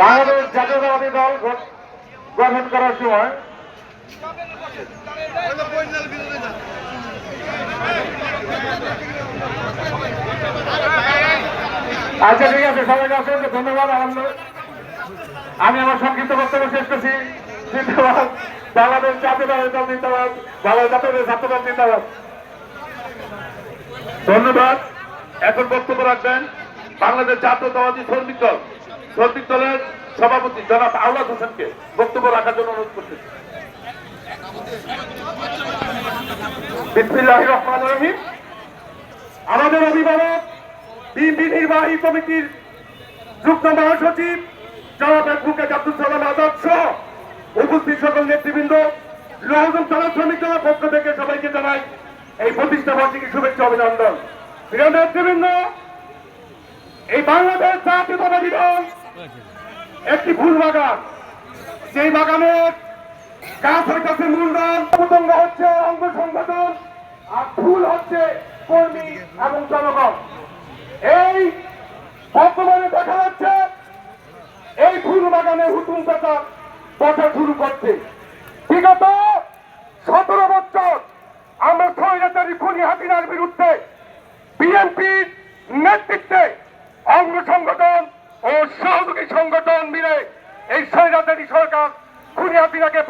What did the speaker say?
বাংলাদেশ জাতীয়তাবাদী দল গঠন করার সময় আচ্ছা ঠিক আছে, সবাইকে অসংখ্য ধন্যবাদ, আনন্দ। আমি আমার সংক্ষিপ্ত বক্তব্য শেষ করছি। জিন্দাবাদ। বাংলাদেশ জাতীয়তাবাদী দল জিন্দাবাদ। বাংলাদেশ জাতীয় ছাত্র দল জিন্দাবাদ। ধন্যবাদ। এখন বক্তব্য রাখবেন। বাংলাদেশ জাতীয়তাবাদী শ্রমিক দল। শ্রমিক দলের সভাপতি জনাব আওলাদ হোসেনকে বক্তব্য রাখার জন্য অনুরোধ করছি। আমাদের অভিভাবক, বিএনপি নির্বাহী কমিটির যুগ্ম মহাসচিব, জনাব অ্যাডভোকেট আব্দুল সালাম আজাদ উপস্থিত সকল নেতৃবৃন্দ লহজন তারা শ্রমিক দলের পক্ষ থেকে সবাইকে জানাই এই প্রতিষ্ঠা বার্ষিকী শুভেচ্ছা অভিনন্দন। প্রিয় নেতৃবৃন্দ এই বাংলাদেশ জাতীয়তাবাদী দল। একটি ফুল বাগান। সেই বাগানের গাছ হইতেছে মূলধন পতঙ্গ হচ্ছে অঙ্গ সংগঠন, আর ফুল হচ্ছে কর্মী এবং জনগণ। এই বর্তমানে দেখা যাচ্ছে এই ফুল বাগানে হুতুম পাতা বসা শুরু করছে। বিগত সতেরো বছর আমরা ছয় স্বৈরাচারী খুনি হাসিনার বিরুদ্ধে বিএনপির নেতৃত্বে অঙ্গ সংগঠন ও সহযোগী সংগঠন মিলে এই স্বৈরাচারী সরকার খুনিয়া হাসিনাকে